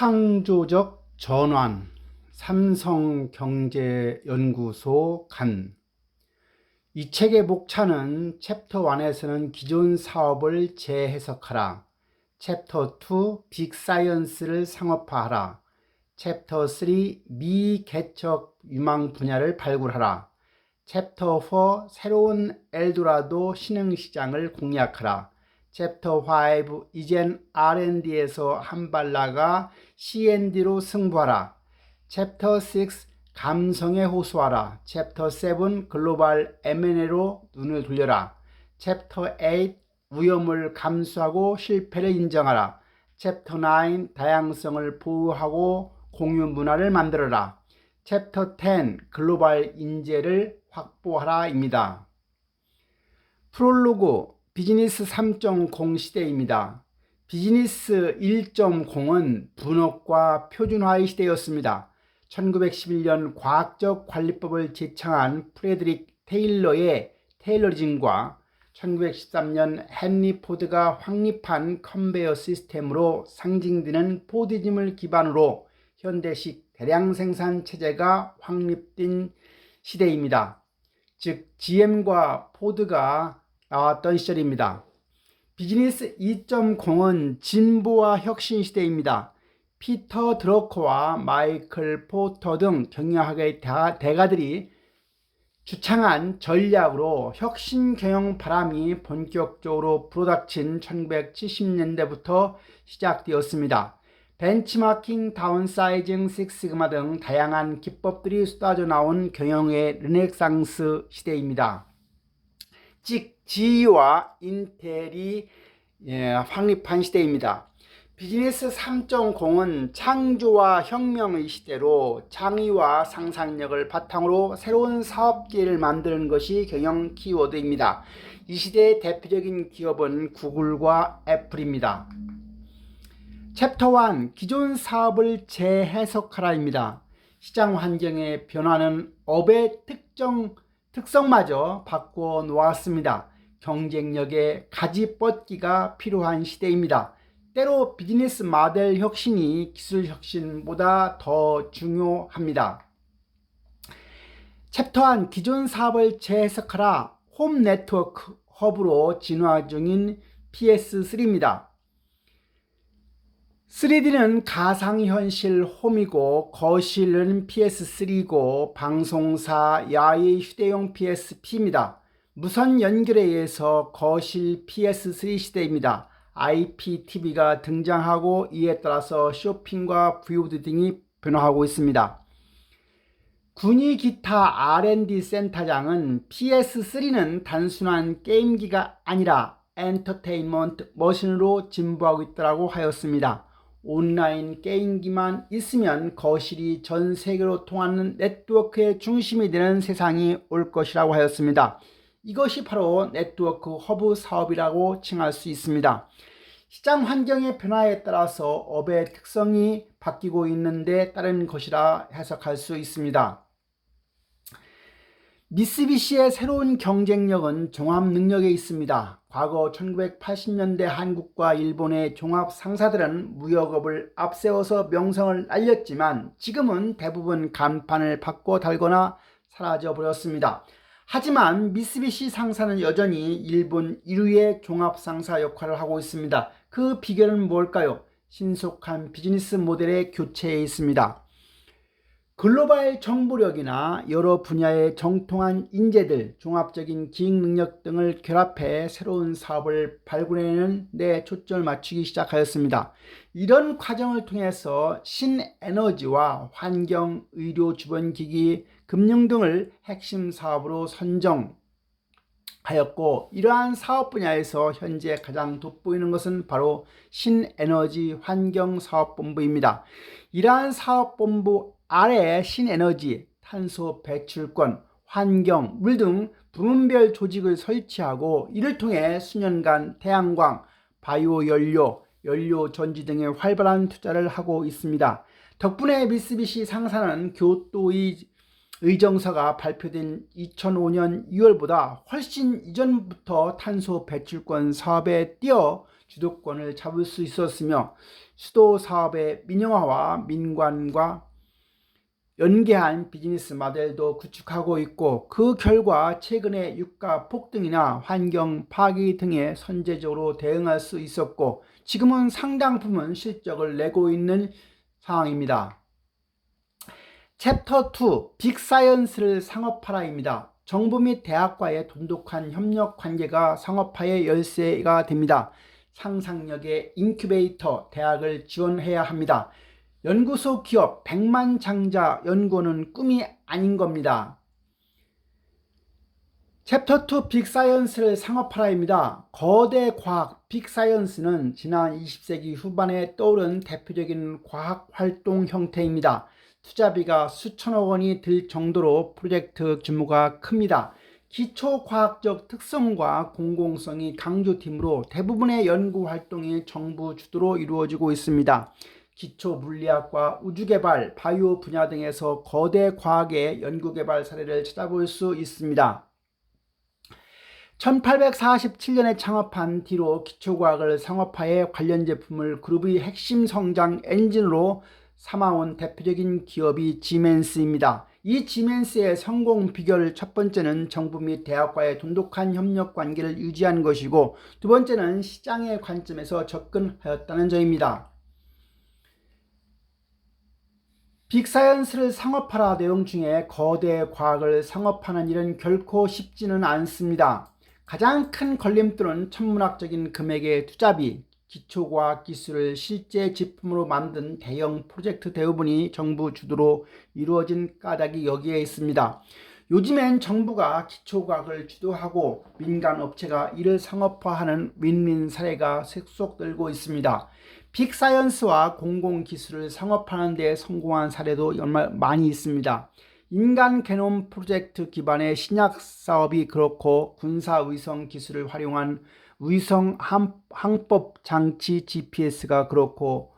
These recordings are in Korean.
창조적 전환 삼성경제연구소 간 이 책의 목차는 챕터 1에서는 기존 사업을 재해석하라. 챕터 2 빅사이언스를 상업화하라. 챕터 3 미개척 유망 분야를 발굴하라. 챕터 4 새로운 엘도라도 신흥시장을 공략하라. 챕터 5 이젠 R&D에서 한 발 나가 C&D로 승부하라. 챕터 6 감성에 호소하라. 챕터 7 글로벌 M&A로 눈을 돌려라. 챕터 8 위험을 감수하고 실패를 인정하라. 챕터 9 다양성을 보호하고 공유 문화를 만들어라. 챕터 10 글로벌 인재를 확보하라입니다. 프롤로그 비즈니스 3.0 시대입니다. 비즈니스 1.0은 분업과 표준화의 시대였습니다. 1911년 과학적 관리법을 제창한 프레드릭 테일러의 테일러즘과 1913년 헨리 포드가 확립한 컨베이어 시스템으로 상징되는 포디즘을 기반으로 현대식 대량 생산 체제가 확립된 시대입니다. 즉 GM과 포드가 나왔던 시절입니다. 비즈니스 2.0은 진보와 혁신 시대입니다. 피터 드러커와 마이클 포터 등 경영학의 대가들이 주창한 전략으로 혁신 경영 바람이 본격적으로 불어닥친 1970년대부터 시작되었습니다. 벤치마킹, 다운사이징, 식시그마 등 다양한 기법들이 쏟아져 나온 경영의 르네상스 시대입니다. 즉 GE와 인텔이 예, 확립한 시대입니다. 비즈니스 3.0은 창조와 혁명의 시대로 창의와 상상력을 바탕으로 새로운 사업계를 만드는 것이 경영 키워드입니다. 이 시대의 대표적인 기업은 구글과 애플입니다. 챕터 1 기존 사업을 재해석하라입니다. 시장 환경의 변화는 업의 특정 특성마저 바꾸어 놓았습니다. 경쟁력의 가지 뻗기가 필요한 시대입니다. 때로 비즈니스 모델 혁신이 기술 혁신보다 더 중요합니다. 챕터 1 기존 사업을 재해석하라 홈 네트워크 허브로 진화 중인 PS3입니다. 3D는 가상현실 홈이고 거실은 PS3이고 방송사 야외 휴대용 PSP입니다. 무선 연결에 의해서 거실 PS3 시대입니다. IPTV가 등장하고 이에 따라서 쇼핑과 VOD 등이 변화하고 있습니다. 군이 기타 R&D 센터장은 PS3는 단순한 게임기가 아니라 엔터테인먼트 머신으로 진보하고 있다고 하였습니다. 온라인 게임기만 있으면 거실이 전 세계로 통하는 네트워크의 중심이 되는 세상이 올 것이라고 하였습니다. 이것이 바로 네트워크 허브 사업이라고 칭할 수 있습니다. 시장 환경의 변화에 따라서 업의 특성이 바뀌고 있는데 따른 것이라 해석할 수 있습니다. 미쓰비시의 새로운 경쟁력은 종합 능력에 있습니다. 과거 1980년대 한국과 일본의 종합 상사들은 무역업을 앞세워서 명성을 날렸지만 지금은 대부분 간판을 바꿔 달거나 사라져 버렸습니다. 하지만 미쓰비시 상사는 여전히 일본 1위의 종합 상사 역할을 하고 있습니다. 그 비결은 뭘까요? 신속한 비즈니스 모델의 교체에 있습니다. 글로벌 정보력이나 여러 분야의 정통한 인재들, 종합적인 기획 능력 등을 결합해 새로운 사업을 발굴해내는 데 초점을 맞추기 시작하였습니다. 이런 과정을 통해서 신에너지와 환경, 의료, 주변 기기, 금융 등을 핵심 사업으로 선정, 하였고 이러한 사업 분야에서 현재 가장 돋보이는 것은 바로 신에너지 환경 사업본부입니다. 이러한 사업본부 아래 신에너지, 탄소 배출권, 환경, 물 등 부문별 조직을 설치하고 이를 통해 수년간 태양광, 바이오 연료, 연료 전지 등에 활발한 투자를 하고 있습니다. 덕분에 미쓰비시 상사는 교토의 의정서가 발표된 2005년 2월보다 훨씬 이전부터 탄소 배출권 사업에 뛰어 주도권을 잡을 수 있었으며 수도 사업의 민영화와 민관과 연계한 비즈니스 모델도 구축하고 있고 그 결과 최근의 유가 폭등이나 환경 파괴 등에 선제적으로 대응할 수 있었고 지금은 상당 부분 실적을 내고 있는 상황입니다. 챕터 2 빅사이언스를 상업화라입니다. 정부 및 대학과의 돈독한 협력 관계가 상업화의 열쇠가 됩니다. 상상력의 인큐베이터 대학을 지원해야 합니다. 연구소 기업 100만 장자 연구는 꿈이 아닌 겁니다. 챕터 2 빅사이언스를 상업화라입니다. 거대 과학 빅사이언스는 지난 20세기 후반에 떠오른 대표적인 과학 활동 형태입니다. 투자비가 수천억 원이 들 정도로 프로젝트 규모가 큽니다. 기초과학적 특성과 공공성이 강조팀으로 대부분의 연구 활동이 정부 주도로 이루어지고 있습니다. 기초 물리학과 우주개발, 바이오 분야 등에서 거대 과학의 연구개발 사례를 찾아볼 수 있습니다. 1847년에 창업한 뒤로 기초과학을 상업화해 관련 제품을 그룹의 핵심 성장 엔진으로 삼아온 대표적인 기업이 지멘스입니다. 이 지멘스의 성공 비결 첫 번째는 정부 및 대학과의 돈독한 협력 관계를 유지한 것이고 두 번째는 시장의 관점에서 접근하였다는 점입니다. 빅사이언스를 상업화라 내용 중에 거대 과학을 상업화하는 일은 결코 쉽지는 않습니다. 가장 큰 걸림돌은 천문학적인 금액의 투자비, 기초과학 기술을 실제 제품으로 만든 대형 프로젝트 대부분이 정부 주도로 이루어진 까닭이 여기에 있습니다. 요즘엔 정부가 기초과학을 주도하고 민간 업체가 이를 상업화하는 윈윈 사례가 sek속늘고 있습니다. 빅사이언스와 공공기술을 상업화하는 데 성공한 사례도 정말 많이 있습니다. 인간 게놈 프로젝트 기반의 신약 사업이 그렇고 군사 위성 기술을 활용한 위성 항법 장치 GPS가 그렇고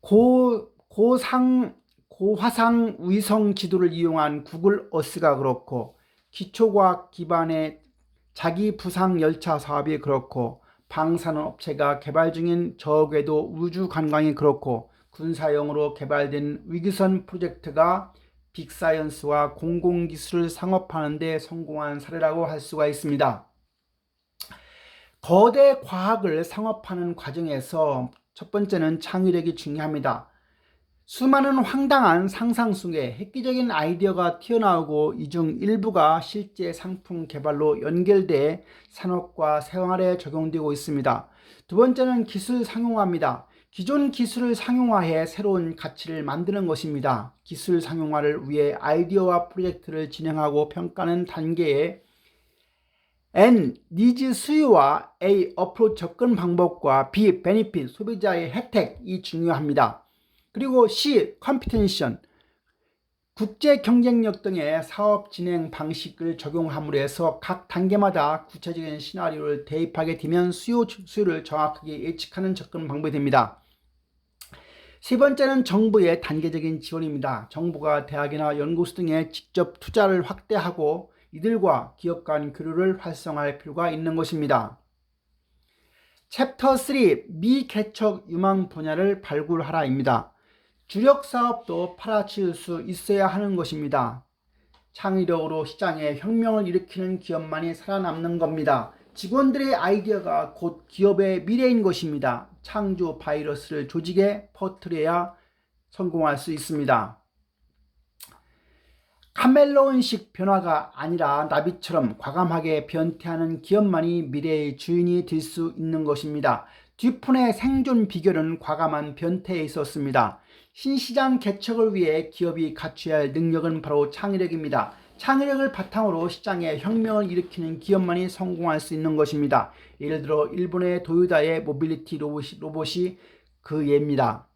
고, 고상 고화상 위성 지도를 이용한 구글 어스가 그렇고 기초과학 기반의 자기 부상 열차 사업이 그렇고 방사능 업체가 개발 중인 저궤도 우주 관광이 그렇고 군사용으로 개발된 위기선 프로젝트가 빅사이언스와 공공기술을 상업하는 데 성공한 사례라고 할 수가 있습니다. 거대 과학을 상업하는 과정에서 첫 번째는 창의력이 중요합니다. 수많은 황당한 상상 속에 획기적인 아이디어가 튀어나오고 이 중 일부가 실제 상품 개발로 연결돼 산업과 생활에 적용되고 있습니다. 두 번째는 기술 상용화입니다. 기존 기술을 상용화해 새로운 가치를 만드는 것입니다. 기술 상용화를 위해 아이디어와 프로젝트를 진행하고 평가하는 단계에 N. 니즈 수요와 A. 어프로 접근 방법과 B. 베니핏 소비자의 혜택이 중요합니다. 그리고 C. 컴피텐션 국제 경쟁력 등의 사업 진행 방식을 적용함으로 해서 각 단계마다 구체적인 시나리오를 대입하게 되면 수요 수요를 정확하게 예측하는 접근 방법이 됩니다. 세 번째는 정부의 단계적인 지원입니다. 정부가 대학이나 연구소 등에 직접 투자를 확대하고 이들과 기업 간 교류를 활성화할 필요가 있는 것입니다. 챕터 3 미개척 유망 분야를 발굴하라입니다. 주력 사업도 팔아치울 수 있어야 하는 것입니다. 창의력으로 시장에 혁명을 일으키는 기업만이 살아남는 겁니다. 직원들의 아이디어가 곧 기업의 미래인 것입니다. 창조 바이러스를 조직에 퍼뜨려야 성공할 수 있습니다. 카멜로온식 변화가 아니라 나비처럼 과감하게 변태하는 기업만이 미래의 주인이 될 수 있는 것입니다. 듀폰의 생존 비결은 과감한 변태에 있었습니다. 신시장 개척을 위해 기업이 갖춰야 할 능력은 바로 창의력입니다. 창의력을 바탕으로 시장에 혁명을 일으키는 기업만이 성공할 수 있는 것입니다. 예를 들어 일본의 도요다의 모빌리티 로봇이, 로봇이 그 예입니다.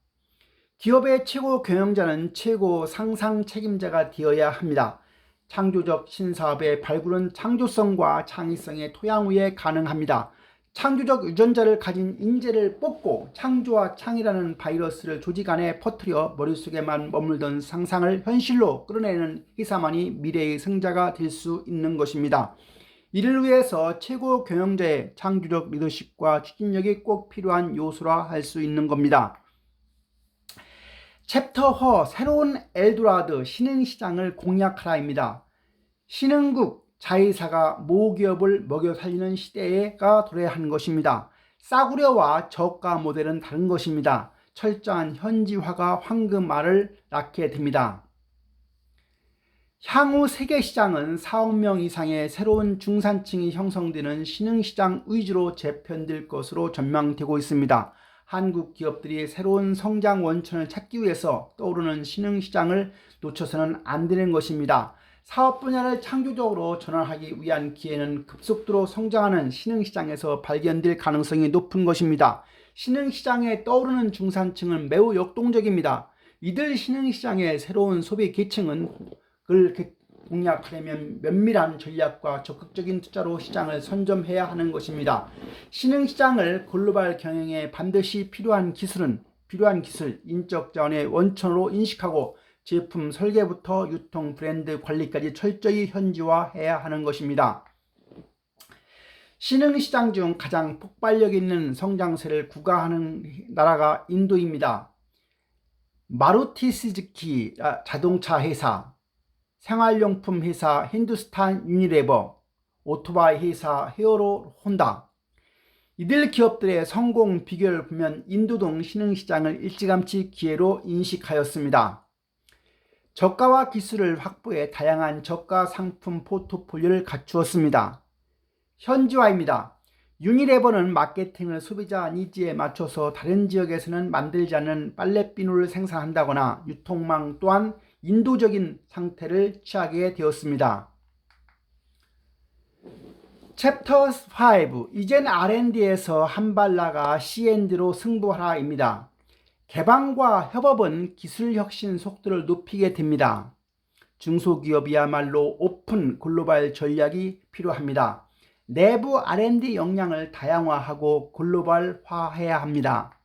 기업의 최고 경영자는 최고 상상 책임자가 되어야 합니다. 창조적 신사업의 발굴은 창조성과 창의성의 토양 위에 가능합니다. 창조적 유전자를 가진 인재를 뽑고 창조와 창이라는 바이러스를 조직 안에 퍼뜨려 머릿속에만 머물던 상상을 현실로 끌어내는 희사만이 미래의 승자가 될 수 있는 것입니다. 이를 위해서 최고 경영자의 창조적 리더십과 추진력이 꼭 필요한 요소라 할 수 있는 겁니다. 챕터 허 새로운 엘도라드 신흥시장을 공략하라입니다. 신흥국 자회사가 모기업을 먹여 살리는 시대가 하는 것입니다. 싸구려와 저가 모델은 다른 것입니다. 철저한 현지화가 황금알을 낳게 됩니다. 향후 세계 시장은 4억 명 이상의 새로운 중산층이 형성되는 신흥시장 위주로 재편될 것으로 전망되고 있습니다. 한국 기업들이 새로운 성장 원천을 찾기 위해서 떠오르는 신흥시장을 놓쳐서는 안 되는 것입니다. 사업 분야를 창조적으로 전환하기 위한 기회는 급속도로 성장하는 신흥시장에서 발견될 가능성이 높은 것입니다. 신흥시장에 떠오르는 중산층은 매우 역동적입니다. 이들 신흥시장의 새로운 소비 계층은 을 공략하려면 면밀한 전략과 적극적인 투자로 시장을 선점해야 하는 것입니다. 신흥 시장을 글로벌 경영에 반드시 필요한 기술은 필요한 기술, 인적 자원의 원천으로 인식하고 제품 설계부터 유통 브랜드 관리까지 철저히 현지화해야 하는 것입니다. 신흥 시장 중 가장 폭발력 있는 성장세를 구가하는 나라가 인도입니다. 마루티 스즈키 자동차 회사, 생활용품 회사 힌두스탄 유니레버, 오토바이 회사 헤어로 혼다. 이들 기업들의 성공 비결을 보면 인도 등 신흥시장을 일찌감치 기회로 인식하였습니다. 저가와 기술을 확보해 다양한 저가 상품 포트폴리오를 갖추었습니다. 현지화입니다. 유니레버는 마케팅을 소비자 니즈에 맞춰서 다른 지역에서는 만들지 않는 빨래 비누를 생산한다거나 유통망 또한 인도적인 상태를 취하게 되었습니다. 챕터 5 이젠 R&D에서 한 발 나가 C&D로 승부하라입니다. 개방과 협업은 기술 혁신 속도를 높이게 됩니다. 중소기업이야말로 오픈 글로벌 전략이 필요합니다. 내부 R&D 역량을 다양화하고 글로벌화해야 합니다.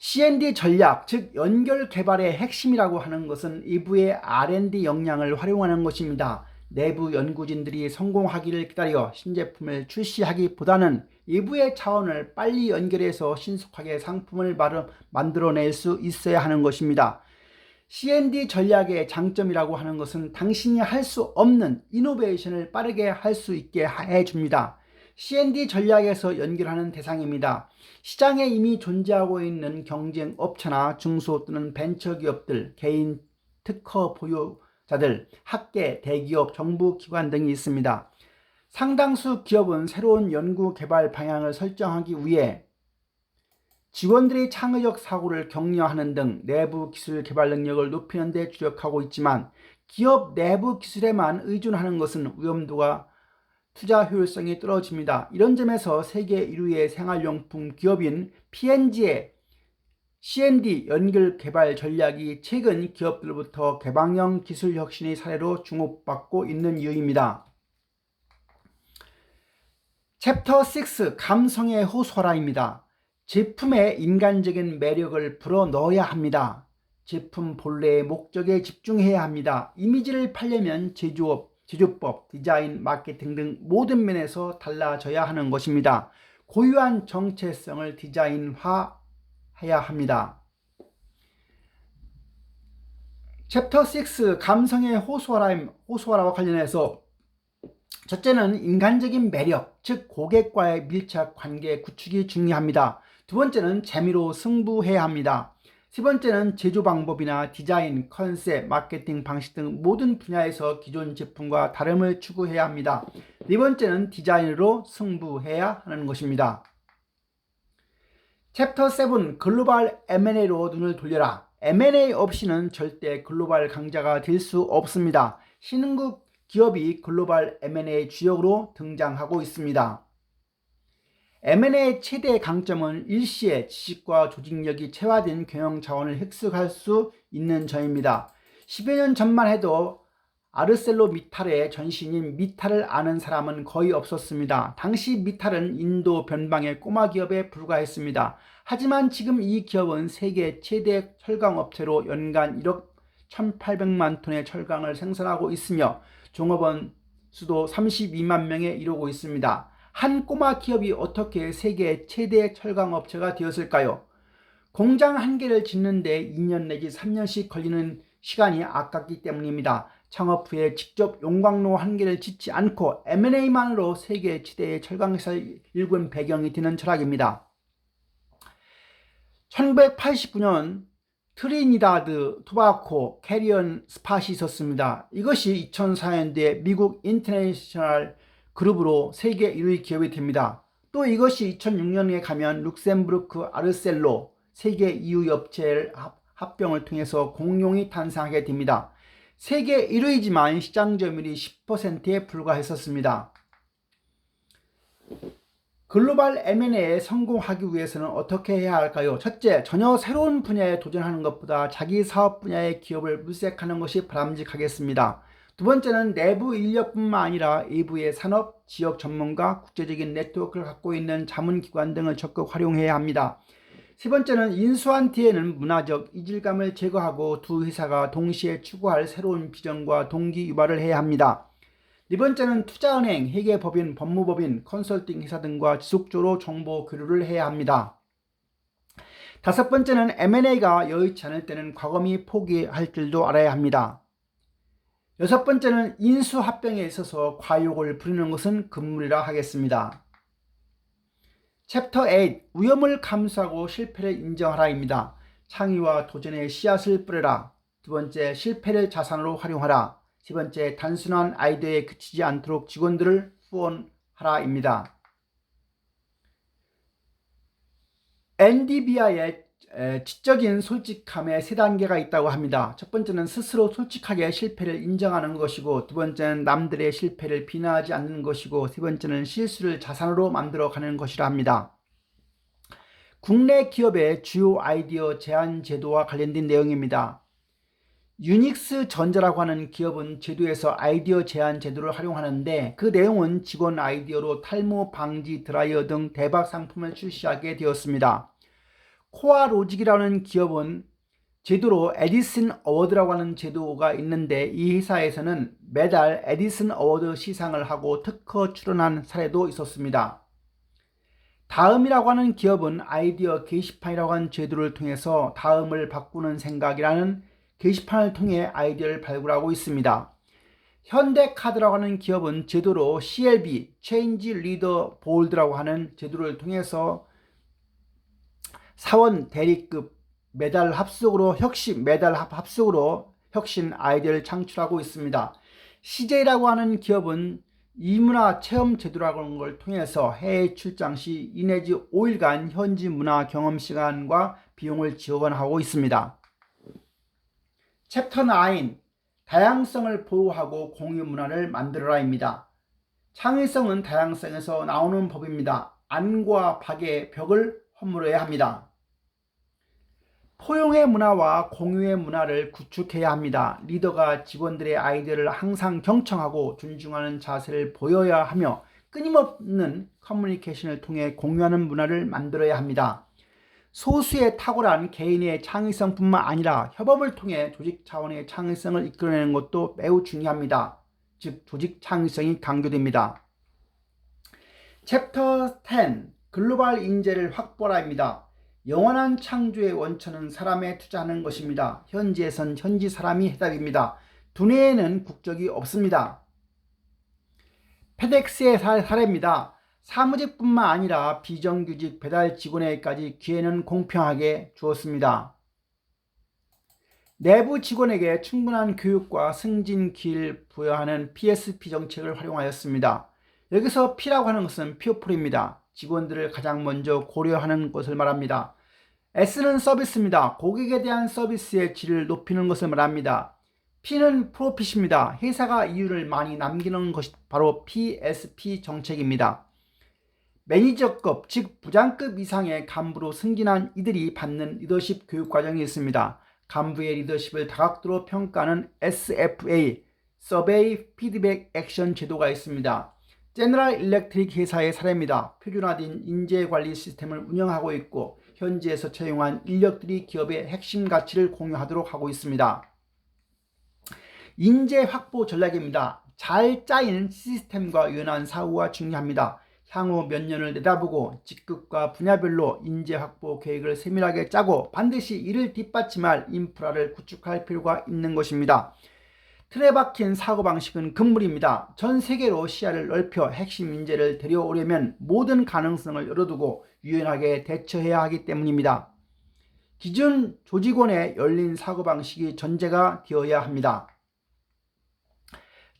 C&D 전략, 즉 연결 개발의 핵심이라고 하는 것은 이부의 R&D 역량을 활용하는 것입니다. 내부 연구진들이 성공하기를 기다려 신제품을 출시하기보다는 이부의 차원을 빨리 연결해서 신속하게 상품을 만들어낼 수 있어야 하는 것입니다. C&D 전략의 장점이라고 하는 것은 당신이 할 수 없는 이노베이션을 빠르게 할 수 있게 해줍니다. C&D 전략에서 연결하는 대상입니다. 시장에 이미 존재하고 있는 경쟁 업체나 중소 또는 벤처 기업들, 개인 특허 보유자들, 학계, 대기업, 정부 기관 등이 있습니다. 상당수 기업은 새로운 연구 개발 방향을 설정하기 위해 직원들의 창의적 사고를 격려하는 등 내부 기술 개발 능력을 높이는 데 주력하고 있지만 기업 내부 기술에만 의존하는 것은 위험도가 투자 효율성이 떨어집니다. 이런 점에서 세계 1위의 생활용품 기업인 P&G의 C&D 연결 개발 전략이 최근 기업들로부터 개방형 기술 혁신의 사례로 주목받고 있는 이유입니다. 챕터 6 감성의 호소라입니다. 제품에 인간적인 매력을 불어 넣어야 합니다. 제품 본래의 목적에 집중해야 합니다. 이미지를 팔려면 제조업, 제조법, 디자인, 마케팅 등 모든 면에서 달라져야 하는 것입니다. 고유한 정체성을 디자인화해야 합니다. 챕터 6 감성의 호소하라, 호소하라와 관련해서 첫째는 인간적인 매력, 즉 고객과의 밀착 관계 구축이 중요합니다. 두 번째는 재미로 승부해야 합니다. 세 번째는 제조 방법이나 디자인, 컨셉, 마케팅 방식 등 모든 분야에서 기존 제품과 다름을 추구해야 합니다. 네 번째는 디자인으로 승부해야 하는 것입니다. 챕터 7 글로벌 M&A로 눈을 돌려라. M&A 없이는 절대 글로벌 강자가 될 수 없습니다. 신흥국 기업이 글로벌 M&A 주역으로 등장하고 있습니다. M&A의 최대 강점은 일시에 지식과 조직력이 체화된 경영 자원을 획득할 수 있는 점입니다. 10여 년 전만 해도 아르셀로 미탈의 전신인 미탈을 아는 사람은 거의 없었습니다. 당시 미탈은 인도 변방의 꼬마 기업에 불과했습니다. 하지만 지금 이 기업은 세계 최대 철강 업체로 연간 1억 1,800만 톤의 철강을 생산하고 있으며 종업원 수도 32만 명에 이르고 있습니다. 한 꼬마 기업이 어떻게 세계 최대 철강 업체가 되었을까요? 공장 한 개를 짓는데 2년 내지 3년씩 걸리는 시간이 아깝기 때문입니다. 창업 후에 직접 용광로 한 개를 짓지 않고 M&A만으로 세계 최대의 철강회사를 일군 배경이 되는 철학입니다. 1989년 트리니다드 토바코 캐리언 스팟이 있었습니다. 이것이 2004년도에 미국 인터내셔널 그룹으로 세계 1위 기업이 됩니다. 또 이것이 2006년에 가면 룩셈부르크 아르셀로 세계 2위 업체를 합병을 통해서 공룡이 탄생하게 됩니다. 세계 1위지만 시장 점유율이 10%에 불과했었습니다. 글로벌 M&A에 성공하기 위해서는 어떻게 해야 할까요? 첫째, 전혀 새로운 분야에 도전하는 것보다 자기 사업 분야의 기업을 물색하는 것이 바람직하겠습니다. 두 번째는 내부 인력뿐만 아니라 외부의 산업, 지역 전문가, 국제적인 네트워크를 갖고 있는 자문기관 등을 적극 활용해야 합니다. 세 번째는 인수한 뒤에는 문화적 이질감을 제거하고 두 회사가 동시에 추구할 새로운 비전과 동기 유발을 해야 합니다. 네 번째는 투자은행, 회계법인, 법무법인, 컨설팅 회사 등과 지속적으로 정보 교류를 해야 합니다. 다섯 번째는 M&A가 여의치 않을 때는 과감히 포기할 줄도 알아야 합니다. 여섯 번째는 인수합병에 있어서 과욕을 부리는 것은 금물이라 하겠습니다. 챕터 8 위험을 감수하고 실패를 인정하라입니다. 창의와 도전의 씨앗을 뿌려라. 두 번째 실패를 자산으로 활용하라. 세 번째, 단순한 아이디어에 그치지 않도록 직원들을 후원하라입니다. NDBI의 지적인 솔직함에 세 단계가 있다고 합니다. 첫 번째는 스스로 솔직하게 실패를 인정하는 것이고, 두 번째는 남들의 실패를 비난하지 않는 것이고, 세 번째는 실수를 자산으로 만들어 가는 것이라 합니다. 국내 기업의 주요 아이디어 제한 제도와 관련된 내용입니다. 유닉스 전자라고 하는 기업은 제도에서 아이디어 제한 제도를 활용하는데 그 내용은 직원 아이디어로 탈모 방지 드라이어 등 대박 상품을 출시하게 되었습니다. 코아 로직이라는 기업은 제도로 에디슨 어워드라고 하는 제도가 있는데 이 회사에서는 매달 에디슨 어워드 시상을 하고 특허 출원한 사례도 있었습니다. 다음이라고 하는 기업은 아이디어 게시판이라고 하는 제도를 통해서 다음을 바꾸는 생각이라는 게시판을 통해 아이디어를 발굴하고 있습니다. 현대카드라고 하는 기업은 제도로 CLB, Change Leader Bold라고 하는 제도를 통해서 사원 대리급 매달 합숙으로 혁신 매달 합숙으로 혁신 아이디어를 창출하고 있습니다. CJ라고 하는 기업은 이문화 체험 제도라고 하는 걸 통해서 해외 출장 시 2내지 5일간 현지 문화 경험 시간과 비용을 지원하고 있습니다. 챕터 9 다양성을 보호하고 공유 문화를 만들어라입니다. 창의성은 다양성에서 나오는 법입니다. 안과 박의 벽을 허물어야 합니다. 포용의 문화와 공유의 문화를 구축해야 합니다. 리더가 직원들의 아이디어를 항상 경청하고 존중하는 자세를 보여야 하며 끊임없는 커뮤니케이션을 통해 공유하는 문화를 만들어야 합니다. 소수의 탁월한 개인의 창의성뿐만 아니라 협업을 통해 조직 차원의 창의성을 이끌어내는 것도 매우 중요합니다. 즉 조직 창의성이 강조됩니다. 챕터 10 글로벌 인재를 확보라입니다. 영원한 창조의 원천은 사람에 투자하는 것입니다. 현지에선 현지 사람이 해답입니다. 두뇌에는 국적이 없습니다. 페덱스의 사례입니다. 사무직뿐만 아니라 비정규직 배달 직원에게까지 기회는 공평하게 주었습니다. 내부 직원에게 충분한 교육과 승진 기회를 부여하는 PSP 정책을 활용하였습니다. 여기서 P라고 하는 것은 피오플입니다. 직원들을 가장 먼저 고려하는 것을 말합니다. S는 서비스입니다. 고객에 대한 서비스의 질을 높이는 것을 말합니다. P는 프로핏입니다. 회사가 이윤을 많이 남기는 것이 바로 PSP 정책입니다. 매니저급, 즉 부장급 이상의 간부로 승진한 이들이 받는 리더십 교육 과정이 있습니다. 간부의 리더십을 다각도로 평가하는 SFA, 서베이 피드백 액션 제도가 있습니다. 제너럴 일렉트릭 회사의 사례입니다. 표준화된 인재 관리 시스템을 운영하고 있고 현지에서 채용한 인력들이 기업의 핵심 가치를 공유하도록 하고 있습니다. 인재 확보 전략입니다. 잘 짜인 시스템과 유연한 사고가 중요합니다. 향후 몇 년을 내다보고 직급과 분야별로 인재 확보 계획을 세밀하게 짜고 반드시 이를 뒷받침할 인프라를 구축할 필요가 있는 것입니다. 틀에 박힌 사고방식은 금물입니다. 전 세계로 시야를 넓혀 핵심 인재를 데려오려면 모든 가능성을 열어두고 유연하게 대처해야 하기 때문입니다. 기존 조직원의 열린 사고방식이 전제가 되어야 합니다.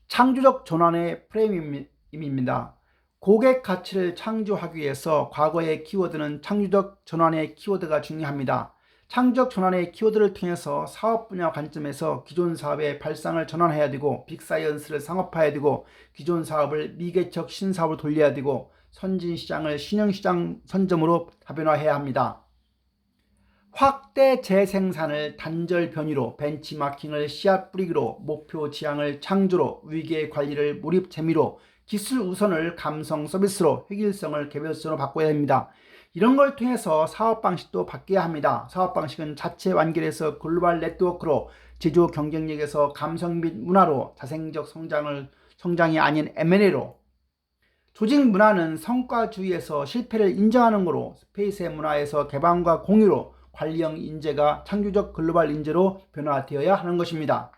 창조적 전환의 프레임입니다. 고객 가치를 창조하기 위해서 과거의 키워드는 창조적 전환의 키워드가 중요합니다. 창조적 전환의 키워드를 통해서 사업 분야 관점에서 기존 사업의 발상을 전환해야 되고 빅사이언스를 상업화해야 되고 기존 사업을 미개척 신사업을 돌려야 되고 선진 시장을 신형 시장 선점으로 다변화해야 합니다. 확대 재생산을 단절 변이로 벤치마킹을 씨앗 뿌리기로 목표 지향을 창조로 위기의 관리를 몰입 재미로 기술 우선을 감성 서비스로 획일성을 개별성으로 바꿔야 합니다. 이런 걸 통해서 사업 방식도 바뀌어야 합니다. 사업 방식은 자체 완결해서 글로벌 네트워크로 제조 경쟁력에서 감성 및 문화로 자생적 성장을 성장이 아닌 M&A로 조직 문화는 성과주의에서 실패를 인정하는 거로 스페이스의 문화에서 개방과 공유로 관리형 인재가 창조적 글로벌 인재로 변화되어야 하는 것입니다.